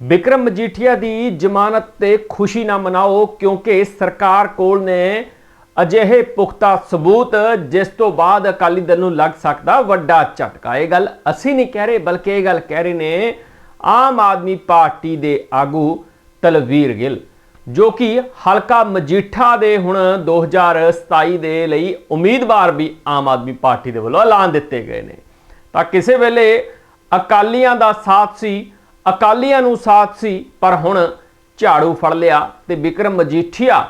ਵਿਕਰਮ ਮਜੀਠੀਆ ਦੀ ਜ਼ਮਾਨਤ ਤੇ ਖੁਸ਼ੀ ਨਾ ਮਨਾਓ, ਕਿਉਂਕਿ ਸਰਕਾਰ ਕੋਲ ਨੇ ਅਜਿਹੇ ਪੁਖਤਾ ਸਬੂਤ, ਜਿਸ ਤੋਂ ਬਾਅਦ ਅਕਾਲੀ ਦਲ ਨੂੰ ਲੱਗ ਸਕਦਾ ਵੱਡਾ ਝਟਕਾ। ਇਹ ਗੱਲ ਅਸੀਂ ਨਹੀਂ ਕਹਿ ਰਹੇ, ਬਲਕਿ ਇਹ ਗੱਲ ਕਹਿ ਰਹੇ ਨੇ ਆਮ ਆਦਮੀ ਪਾਰਟੀ ਦੇ ਆਗੂ ਤਲਵੀਰ ਗਿੱਲ, ਜੋ ਕਿ ਹਲਕਾ ਮਜੀਠਾ ਦੇ ਹੁਣ 2027 ਦੇ ਲਈ ਉਮੀਦਵਾਰ ਵੀ ਆਮ ਆਦਮੀ ਪਾਰਟੀ ਦੇ ਵੱਲੋਂ ਐਲਾਨ ਦਿੱਤੇ ਗਏ ਨੇ। ਤਾਂ ਕਿਸੇ ਵੇਲੇ ਅਕਾਲੀਆਂ ਦਾ ਸਾਥ ਸੀ ਅਕਾਲੀਆਂ ਨੂੰ ਸਾਥ ਸੀ, ਪਰ ਹੁਣ ਝਾੜੂ ਫੜ ਲਿਆ ਤੇ ਵਿਕਰਮ ਮਜੀਠੀਆ,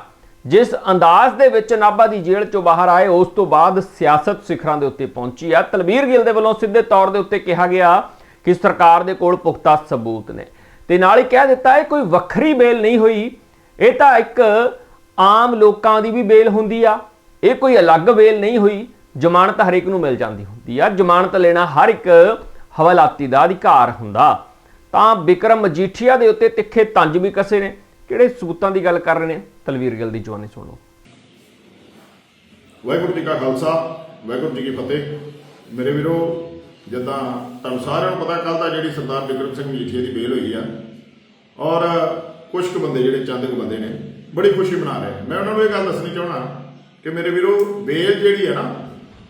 ਜਿਸ ਅੰਦਾਜ਼ ਦੇ ਵਿੱਚ ਨਾਭਾ ਦੀ ਜੇਲ੍ਹ ਚੋਂ ਬਾਹਰ ਆਏ, ਉਸ ਤੋਂ ਬਾਅਦ ਸਿਆਸਤ ਸਿਖਰਾਂ ਦੇ ਉੱਤੇ ਪਹੁੰਚੀ ਆ। ਤਲਵੀਰ ਗਿੱਲ ਦੇ ਵੱਲੋਂ ਸਿੱਧੇ ਤੌਰ ਦੇ ਉੱਤੇ ਕਿਹਾ ਗਿਆ ਕਿ ਸਰਕਾਰ ਦੇ ਕੋਲ ਪੁਖਤਾ ਸਬੂਤ ਨੇ। ਤੇ ਨਾਲ ਹੀ ਕਹਿ ਦਿੱਤਾ ਇਹ ਕੋਈ ਵੱਖਰੀ ਬੇਲ ਨਹੀਂ ਹੋਈ। ਇਹ ਤਾਂ ਇੱਕ ਆਮ ਲੋਕਾਂ ਦੀ ਵੀ ਬੇਲ ਹੁੰਦੀ ਆ। ਇਹ ਕੋਈ ਅਲੱਗ ਬੇਲ ਨਹੀਂ ਹੋਈ। ਜ਼ਮਾਨਤ ਹਰ ਇੱਕ ਨੂੰ ਮਿਲ ਜਾਂਦੀ ਹੁੰਦੀ ਆ। ਜ਼ਮਾਨਤ ਲੈਣਾ ਹਰ ਇੱਕ ਹਵਾਲਾਤੀ ਦਾ ਅਧਿਕਾਰ ਹੁੰਦਾ। ਤਾਂ ਵਿਕਰਮ ਮਜੀਠੀਆ ਦੇ ਉੱਤੇ ਤਿੱਖੇ ਤੰਜ ਵੀ ਕਸੇ ਨੇ। ਕਿਹੜੇ ਸਬੂਤਾਂ ਦੀ ਗੱਲ ਕਰ ਰਹੇ ਨੇ? ਤਲਵੀਰ ਗਿੱਲ ਦੀ ਜਵਾਨੀ ਸੁਣੋ ਵਾਹਿਗੁਰੂ ਜੀ ਕਾ ਖਾਲਸਾ, ਵਾਹਿਗੁਰੂ ਜੀ ਕੀ ਫਤਿਹ। ਮੇਰੇ ਵੀਰੋ, ਜਿੱਦਾਂ ਤੁਹਾਨੂੰ ਸਾਰਿਆਂ ਨੂੰ ਪਤਾ ਕੱਲ ਦਾ ਜਿਹੜੀ ਸਰਦਾਰ ਵਿਕਰਮ ਸਿੰਘ ਮਜੀਠੀਆ ਦੀ ਬੇਲ ਹੋਈ ਆ, ਔਰ ਕੁਝ ਕੁ ਬੰਦੇ ਜਿਹੜੇ ਚੰਦ ਕੁ ਬੰਦੇ ਨੇ, ਬੜੀ ਖੁਸ਼ੀ ਮਨਾ ਰਹੇ ਮੈਂ ਉਹਨਾਂ ਨੂੰ ਇਹ ਗੱਲ ਦੱਸਣੀ ਚਾਹਣਾ ਕਿ ਮੇਰੇ ਵੀਰੋ, ਬੇਲ ਜਿਹੜੀ ਹੈ ਨਾ,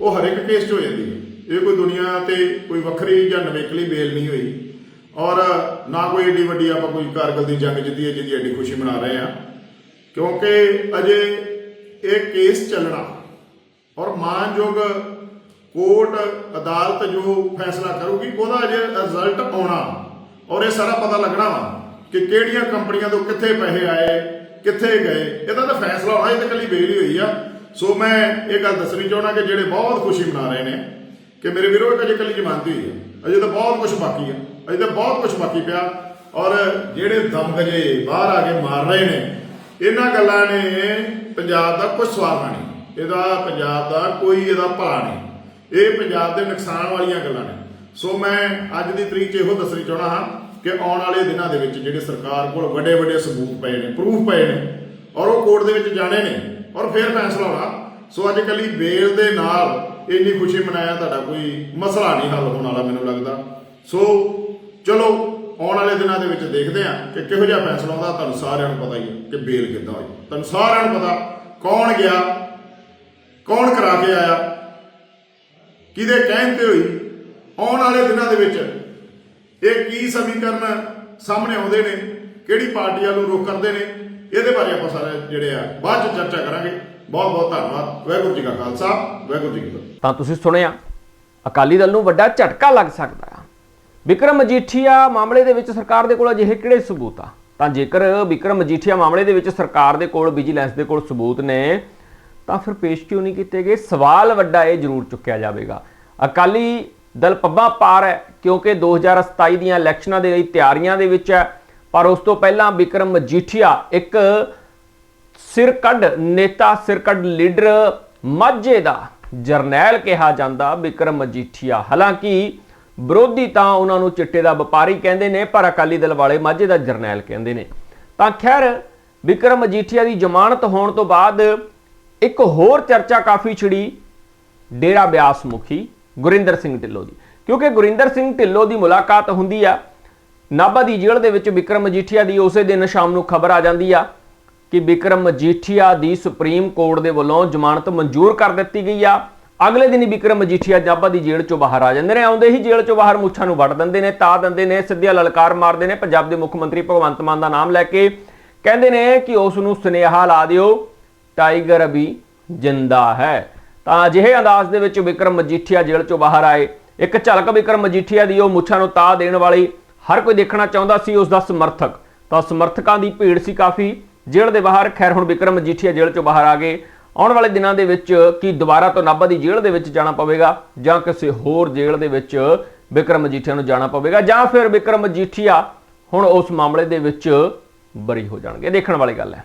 ਉਹ ਹਰ ਇੱਕ ਕੇਸ 'ਚ ਹੋ ਜਾਂਦੀ ਹੈ। ਇਹ ਕੋਈ ਦੁਨੀਆ ਤੇ ਕੋਈ ਵੱਖਰੀ ਜਾਂ ਨਵੇਕਲੀ ਬੇਲ ਨਹੀਂ ਹੋਈ। ਔਰ ਨਾ ਕੋਈ ਏਡੀ ਵੱਡੀ ਆਪਾਂ ਕੋਈ ਕਾਰਗਲ ਦੀ ਜੰਗ ਜਿੱਤੀ ਹੈ ਜਿਹਦੀ ਐਡੀ ਖੁਸ਼ੀ ਮਨਾ ਰਹੇ ਆ ਕਿਉਂਕਿ ਅਜੇ ਇਹ ਕੇਸ ਚੱਲਣਾ ਔਰ ਮਾਨਯੋਗ ਕੋਰਟ ਅਦਾਲਤ ਜੋ ਫੈਸਲਾ ਕਰੂਗੀ, ਉਹਦਾ ਅਜੇ ਰਿਜ਼ਲਟ ਆਉਣਾ ਔਰ ਇਹ ਸਾਰਾ ਪਤਾ ਲੱਗਣਾ ਵਾ ਕਿ ਕਿਹੜੀਆਂ ਕੰਪਨੀਆਂ ਤੋਂ ਕਿੱਥੇ ਪੈਸੇ ਆਏ, ਕਿੱਥੇ ਗਏ। ਇਹਦਾ ਤਾਂ ਫੈਸਲਾ ਹੋਣਾ, ਇਹ ਤਾਂ ਕੱਲੀ ਬੇਲ ਹੀ ਹੋਈ ਆ। ਸੋ ਮੈਂ ਇਹ ਗੱਲ ਦੱਸਣੀ ਚਾਹਣਾ ਕਿ ਜਿਹੜੇ ਬਹੁਤ ਖੁਸ਼ੀ ਮਨਾ ਰਹੇ ਨੇ, ਕਿ ਮੇਰੇ ਵੀਰੋ ਇਹ ਅਜੇ ਕੱਲੀ ਜਮਾਨਤੀ ਹੋਈ ਹੈ ਅਜੇ ਤਾਂ ਬਹੁਤ ਕੁਝ ਬਾਕੀ ਆ। ਅਜੇ ਤਾਂ ਬਹੁਤ ਕੁਝ ਬਾਕੀ ਪਿਆ। ਔਰ ਜਿਹੜੇ ਦਮਗਜੇ ਬਾਹਰ ਆ ਕੇ ਮਾਰ ਰਹੇ ਨੇ, ਇਹਨਾਂ ਗੱਲਾਂ ਨੇ ਪੰਜਾਬ ਦਾ ਕੁਝ ਸਵਾਰਨਾ ਨਹੀਂ। ਇਹਦਾ ਪੰਜਾਬ ਦਾ ਕੋਈ ਇਹਦਾ ਭਲਾ ਨਹੀਂ। ਇਹ ਪੰਜਾਬ ਦੇ ਨੁਕਸਾਨ ਵਾਲੀਆਂ ਗੱਲਾਂ ਨੇ। ਸੋ ਮੈਂ ਅੱਜ ਦੀ ਤਰੀਕ 'ਚ ਇਹੋ ਦੱਸਣੀ ਚਾਹਣਾ ਹਾਂ ਕਿ ਆਉਣ ਵਾਲੇ ਦਿਨਾਂ ਦੇ ਵਿੱਚ ਜਿਹੜੇ ਸਰਕਾਰ ਕੋਲ ਵੱਡੇ ਵੱਡੇ ਸਬੂਤ ਪਏ ਨੇ ਪ੍ਰੂਫ ਪਏ ਨੇ, ਔਰ ਉਹ ਕੋਰਟ ਦੇ ਵਿੱਚ ਜਾਣੇ ਨੇ, ਔਰ ਫਿਰ ਫੈਸਲਾ ਹੋਣਾ। ਸੋ ਅੱਜ ਕੱਲੀ ਬੇਲ ਦੇ ਨਾਲ ਇੰਨੀ ਖੁਸ਼ੀ ਮਨਾਇਆ ਤੁਹਾਡਾ ਕੋਈ ਮਸਲਾ ਨਹੀਂ ਹੱਲ ਹੋਣ ਵਾਲਾ ਮੈਨੂੰ ਲੱਗਦਾ। ਸੋ ਚਲੋ, ਆਉਣ ਵਾਲੇ ਦਿਨਾਂ ਦੇ ਵਿੱਚ ਦੇਖਦੇ ਹਾਂ ਕਿ ਕਿਹੋ ਜਿਹਾ ਫੈਸਲਾ ਆਉਂਦਾ। ਤੁਹਾਨੂੰ ਸਾਰਿਆਂ ਨੂੰ ਪਤਾ ਹੀ ਹੈ ਕਿ ਬੇਲ ਕਿੱਦਾਂ ਹੋਈ। ਤੁਹਾਨੂੰ ਸਾਰਿਆਂ ਨੂੰ ਪਤਾ ਕੌਣ ਗਿਆ, ਕੌਣ ਕਰਾ ਕੇ ਆਇਆ, ਕਿਹਦੇ ਕਹਿਣ ਤੇ ਹੋਈ। ਆਉਣ ਵਾਲੇ ਦਿਨਾਂ ਦੇ ਵਿੱਚ ਇਹ ਕੀ ਸਮੀਕਰਨ ਸਾਹਮਣੇ ਆਉਂਦੇ ਨੇ, ਕਿਹੜੀ ਪਾਰਟੀ ਨੂੰ ਰੋਕ ਕਰਦੇ ਨੇ, ਇਹਦੇ ਬਾਰੇ ਆਪਾਂ ਸਾਰੇ ਜਿਹੜੇ ਆ, ਬਾਅਦ ਚ ਚਰਚਾ ਕਰਾਂਗੇ। ਬਹੁਤ ਬਹੁਤ ਧੰਨਵਾਦ। ਵਾਹਿਗੁਰੂ ਜੀ ਕਾ ਖਾਲਸਾ, ਵਾਹਿਗੁਰੂ ਜੀ ਕੀ ਫਤਿਹ। ਤਾਂ ਤੁਸੀਂ ਸੁਣਿਆ, ਅਕਾਲੀ ਦਲ ਨੂੰ ਵੱਡਾ ਝਟਕਾ ਲੱਗ ਸਕਦਾ ਆ ਵਿਕਰਮ ਮਜੀਠੀਆ ਮਾਮਲੇ ਦੇ ਵਿੱਚ ਸਰਕਾਰ ਦੇ ਕੋਲ ਅਜਿਹੇ ਕਿਹੜੇ ਸਬੂਤ ਆ? ਤਾਂ ਜੇਕਰ ਵਿਕਰਮ ਮਜੀਠੀਆ ਮਾਮਲੇ ਦੇ ਵਿੱਚ ਸਰਕਾਰ ਦੇ ਕੋਲ ਵਿਜੀਲੈਂਸ ਦੇ ਕੋਲ ਸਬੂਤ ਨੇ, ਤਾਂ ਫਿਰ ਪੇਸ਼ ਕਿਉਂ ਨਹੀਂ ਕੀਤੇ ਗਏ? ਸਵਾਲ ਵੱਡਾ ਇਹ ਜ਼ਰੂਰ ਚੁੱਕਿਆ ਜਾਵੇਗਾ। ਅਕਾਲੀ ਦਲ ਪੱਬਾਂ ਪਾਰ ਹੈ, ਕਿਉਂਕਿ 2027 ਦੀਆਂ ਇਲੈਕਸ਼ਨਾਂ ਦੇ ਲਈ ਤਿਆਰੀਆਂ ਦੇ ਵਿੱਚ ਹੈ। ਪਰ ਉਸ ਤੋਂ ਪਹਿਲਾਂ ਵਿਕਰਮ ਮਜੀਠੀਆ ਇੱਕ ਸਿਰਕੱਢ ਨੇਤਾ, ਸਿਰਕੱਢ ਲੀਡਰ ਮਾਝੇ ਦਾ ਜਰਨੈਲ ਕਿਹਾ ਜਾਂਦਾ ਵਿਕਰਮ ਮਜੀਠੀਆ। ਹਾਲਾਂਕਿ ਵਿਰੋਧੀ ਤਾਂ ਉਹਨਾਂ ਨੂੰ ਚਿੱਟੇ ਦਾ ਵਪਾਰੀ ਕਹਿੰਦੇ ਨੇ, ਪਰ ਅਕਾਲੀ ਦਲ ਵਾਲੇ ਮਾਝੇ ਦਾ ਜਰਨੈਲ ਕਹਿੰਦੇ ਨੇ। ਤਾਂ ਖੈਰ, ਵਿਕਰਮ ਮਜੀਠੀਆ ਦੀ ਜ਼ਮਾਨਤ ਹੋਣ ਤੋਂ ਬਾਅਦ ਇੱਕ ਹੋਰ ਚਰਚਾ ਕਾਫੀ ਛਿੜੀ, ਡੇਰਾ ਬਿਆਸ ਮੁਖੀ ਗੁਰਿੰਦਰ ਸਿੰਘ ਢਿੱਲੋਂ ਦੀ। ਕਿਉਂਕਿ ਗੁਰਿੰਦਰ ਸਿੰਘ ਢਿੱਲੋਂ ਦੀ ਮੁਲਾਕਾਤ ਹੁੰਦੀ ਆ, ਨਾਭਾ ਦੀ ਜੇਲ੍ਹ ਦੇ ਵਿੱਚ ਵਿਕਰਮ ਮਜੀਠੀਆ ਦੀ ਉਸੇ ਦਿਨ ਸ਼ਾਮ ਨੂੰ ਖਬਰ ਆ ਜਾਂਦੀ ਆ ਕਿ ਵਿਕਰਮ ਮਜੀਠੀਆ ਦੀ ਸੁਪਰੀਮ ਕੋਰਟ ਦੇ ਵੱਲੋਂ ਜ਼ਮਾਨਤ ਮਨਜ਼ੂਰ ਕਰ ਦਿੱਤੀ ਗਈ ਆ। ਅਗਲੇ ਦਿਨ ਹੀ ਵਿਕਰਮ ਮਜੀਠੀਆ ਨਾਭਾ ਦੀ ਜੇਲ੍ਹ ਚੋਂ ਬਾਹਰ ਆ ਜਾਂਦੇ ਨੇ। ਆਉਂਦੇ ਹੀ ਜੇਲ੍ਹ ਚੋਂ ਬਾਹਰ ਮੁੱਛਾਂ ਨੂੰ ਵੱਢ ਦਿੰਦੇ ਨੇ, ਤਾ ਦਿੰਦੇ ਨੇ, ਸਿੱਧੀਆਂ ਲਲਕਾਰ ਮਾਰਦੇ ਨੇ। ਪੰਜਾਬ ਦੇ ਮੁੱਖ ਮੰਤਰੀ ਭਗਵੰਤ ਮਾਨ ਦਾ ਨਾਮ ਲੈ ਕੇ ਕਹਿੰਦੇ ਨੇ ਕਿ ਉਸ ਨੂੰ ਸੁਨੇਹਾ ਲਾ ਦਿਓ, ਟਾਈਗਰ ਅਭੀ ਜਿੰਦਾ ਹੈ। ਤਾਂ ਅਜਿਹੇ ਅੰਦਾਜ਼ ਦੇ ਵਿੱਚ ਵਿਕਰਮ ਮਜੀਠੀਆ ਜੇਲ੍ਹ ਚੋਂ ਬਾਹਰ ਆਏ। ਇੱਕ ਝਲਕ ਵਿਕਰਮ ਮਜੀਠੀਆ ਦੀ ਉਹ ਮੁੱਛਾਂ ਨੂੰ ਤਾ ਦੇਣ ਵਾਲੀ ਹਰ ਕੋਈ ਦੇਖਣਾ ਚਾਹੁੰਦਾ ਸੀ, ਉਸ ਦਾ ਸਮਰਥਕ। ਤਾਂ ਸਮਰਥਕਾਂ ਦੀ ਭੀੜ ਸੀ ਕਾਫੀ। ਜੇਲ੍ਹ ਦੇ ਬਾਹਰ, ਖੈਰ ਹੁਣ ਵਿਕਰਮ ਮਜੀਠੀਆ ਜੇਲ੍ਹ ਚੋਂ ਬਾਹਰ ਆ ਗਏ। ਆਉਣ ਵਾਲੇ ਦਿਨਾਂ ਦੇ ਵਿੱਚ ਕੀ ਦੁਬਾਰਾ ਤੋਂ ਨਾਭਾ ਦੀ ਜੇਲ੍ਹ ਦੇ ਵਿੱਚ ਜਾਣਾ ਪਵੇਗਾ ਜਾਂ ਕਿਸੇ ਹੋਰ ਜੇਲ੍ਹ ਦੇ ਵਿੱਚ ਵਿਕਰਮ ਮਜੀਠੀਆ ਨੂੰ ਜਾਣਾ ਪਵੇਗਾ ਜਾਂ ਫਿਰ ਵਿਕਰਮ ਮਜੀਠੀਆ ਹੁਣ ਉਸ ਮਾਮਲੇ ਦੇ ਵਿੱਚ ਬਰੀ ਹੋ ਜਾਣਗੇ। ਦੇਖਣ ਵਾਲੀ ਗੱਲ ਹੈ।